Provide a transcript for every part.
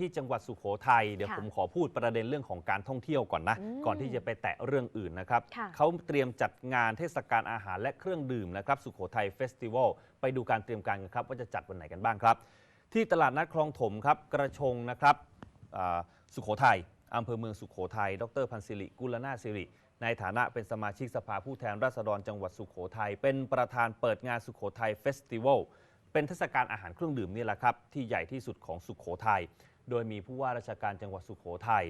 ที่จังหวัดสุโขทัยเดี๋ยวค่ะผมขอพูดประเด็นเรื่องของการท่องเที่ยวก่อนนะอืมก่อนที่จะไปแตะเรื่องอื่นนะครับค่ะเขาเตรียมจัดงานเทศกาลอาหารและเครื่องดื่มนะครับสุโขทัยเฟสติวัลไปดูการเตรียมการกันครับ ว่าจะจัดวันไหนกันบ้างครับ ที่ตลาดนัดคลองถมครับกระชงนะครับอ่าสุโขทัยอำเภอเมืองสุโขทัยดรพันศิริกุลนาศิริในฐานะเป็นสมาชิกสภาผู้แทนราษฎรจังหวัดสุโขทัยเป็นประธานเปิดงานสุโขทัยเฟสติวัลเป็นเทศกาลอาหารเครื่องดื่มนี่แหละครับที่ใหญ่ที่สุดของสุโขทัย โดยมีผู้ว่าราชการจังหวัดสุโขทัย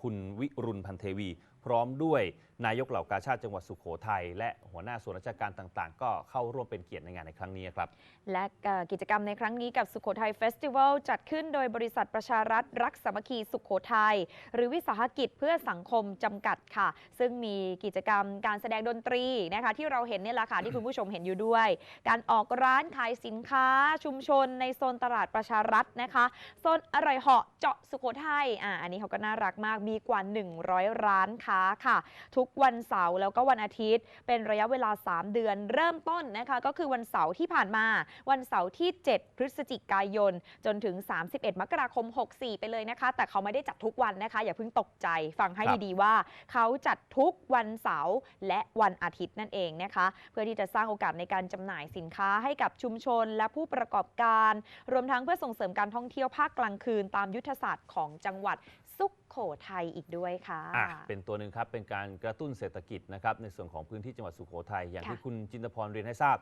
คุณวิรุณพันเทวีพร้อมด้วยนายกเหล่ากาชาติจังหวัดสุโขทัยและหัวหน้าส่วนราชการต่างๆ ก็เข้าร่วมเป็นเกียรติในงานในครั้งนี้ครับ และกิจกรรมในครั้งนี้กับสุโขทัยเฟสติวัลจัดขึ้นโดยบริษัทประชารัฐรักสามัคคีสุโขทัยหรือวิสาหกิจเพื่อสังคมจำกัดค่ะ ซึ่งมีกิจกรรมการแสดงดนตรีนะคะที่เราเห็นเนี่ยแหละค่ะที่คุณผู้ชมเห็นอยู่ด้วย การออกร้านขายสินค้าชุมชนในโซนตลาดประชารัฐนะคะโซนอร่อยเหาะเจาะสุโขทัยอ่าอันนี้เขาก็น่ารักมากมีกว่า 100 ร้านค้าค่ะ ทุกวันเสาร์แล้วก็วันอาทิตย์ เป็นระยะเวลา 3 เดือน เริ่มต้นนะคะ ก็คือวันเสาร์ที่ผ่านมา วันเสาร์ที่ 7 พฤศจิกายน จนถึง 31 มกราคม 64 ไปเลยนะคะ แต่เขาไม่ได้จัดทุกวันนะคะ อย่าเพิ่งตกใจฟังให้ครับดีๆว่า เขาจัดทุกวันเสาร์และวันอาทิตย์นั่นเองนะคะ เพื่อที่จะสร้างโอกาสในการจำหน่ายสินค้าให้กับชุมชนและผู้ประกอบการ รวมทั้งเพื่อส่งเสริมการท่องเที่ยวภาคกลางคืนตามยุทธศาสตร์ของจังหวัดสุข โขทัยอีกด้วยค่ะ อะเป็นตัวหนึ่งครับ เป็นการกระตุ้นเศรษฐกิจนะครับในส่วนของพื้นที่จังหวัดสุโขทัยอย่างค่ะที่คุณจินตพรเรียนให้ทราบ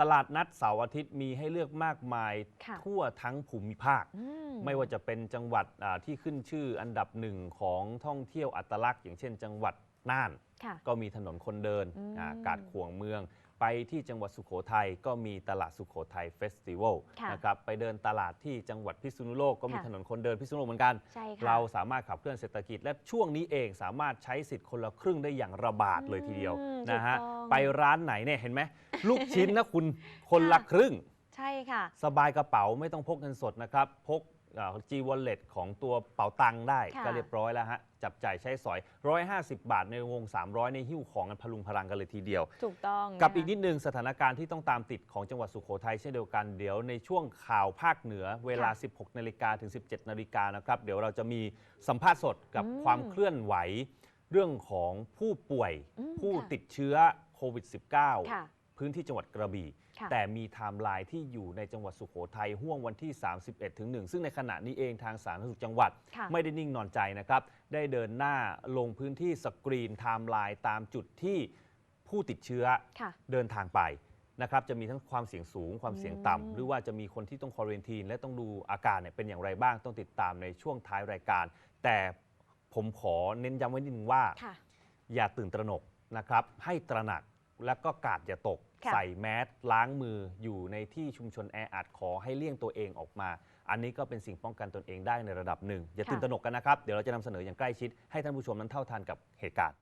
ตลาดนัดเสาร์อาทิตย์มีให้เลือกมากมายค่ะ ทั่วทั้งภูมิภาค อืไม่ว่าจะเป็นจังหวัดอ่าที่ขึ้นชื่ออันดับหนึ่งของท่องเที่ยวอัตลักษณ์ อย่างเช่น จังหวัดน่าน ค่ะ ก็มีถนนคนเดินอืมอ่ากาดขวงเมือง ไปที่จังหวัดสุโขทัยก็มีตลาดสุโขทัยเฟสติวัลค่ะนะครับไปเดินตลาดที่จังหวัดพิษณุโลกก็มีค่ะถนนคนเดินพิษณุโลกเหมือนกัน ใช่ค่ะเราสามารถขับเคลื่อนเศรษฐกิจ และช่วงนี้เองสามารถใช้สิทธิ์คนละครึ่งได้อย่างระบาดเลยทีเดียวอืมนะฮะถูกต้อง ไปร้านไหนเนี่ยเห็นไหมลูกชิ้นนะคุณคนละครึ่ง ใช่ค่ะ สบายกระเป๋าไม่ต้องพกเงินสดนะครับ พก จีวอลเล็ตของตัวเป๋าตังค์ได้ค่ะ ก็เรียบร้อยแล้วฮะ จับจ่ายใช้สอย 150 บาทในวง 300 ในหิ้วของกันพลุงพลังกันเลยทีเดียว ถูกต้องกับะคะอีกนิดนึงสถานการณ์ที่ต้องตามติดของจังหวัดสุโขทัยเช่นเดียวกันเดี๋ยวในช่วงข่าวภาคเหนือเวลา 16 นาฬิกาถึง 17 นาฬิกานะครับ เดี๋ยวเราจะมีสัมภาษณ์สดกับอืมความเคลื่อนไหว เรื่องของผู้ป่วย อืมผู้ค่ะ ติดเชื้อโควิด ค่ะ -19 พื้นที่จังหวัดกระบี่ ค่ะ แต่มีไทม์ไลน์ที่อยู่ในจังหวัดสุโขทัยห่วงวันที่ 31ถึง1ซึ่งในขณะนี้เองทางสาธารณสุขจังหวัด ค่ะ ไม่ได้นิ่งนอนใจนะครับ ได้เดินหน้าลงพื้นที่สกรีนไทม์ไลน์ตามจุดที่ผู้ติดเชื้อค่ะ เดินทางไปนะครับ จะมีทั้งความเสี่ยงสูง ความเสี่ยงอืมต่ำหรือว่าจะมีคนที่ต้องควอรันทีน และต้องดูอาการเนี่ยเป็นอย่างไรบ้างต้องติดตามในช่วงท้ายรายการ แต่ผมขอเน้นย้ำไว้นิดนึงว่า ค่ะ อย่าตื่นตระหนกนะครับ ให้ตระหนัก แล้วก็กาดอย่าตก ค่ะใส่แมสล้างมืออยู่ในที่ชุมชนแออัดขอให้เลี่ยงตัวเองออกมา อันนี้ก็เป็นสิ่งป้องกันตนเองได้ในระดับหนึ่ง อย่าตื่นตระหนกกันนะครับ เดี๋ยวเราจะนำเสนออย่างใกล้ชิดให้ท่านผู้ชมนั้นเท่าทันกับเหตุการณ์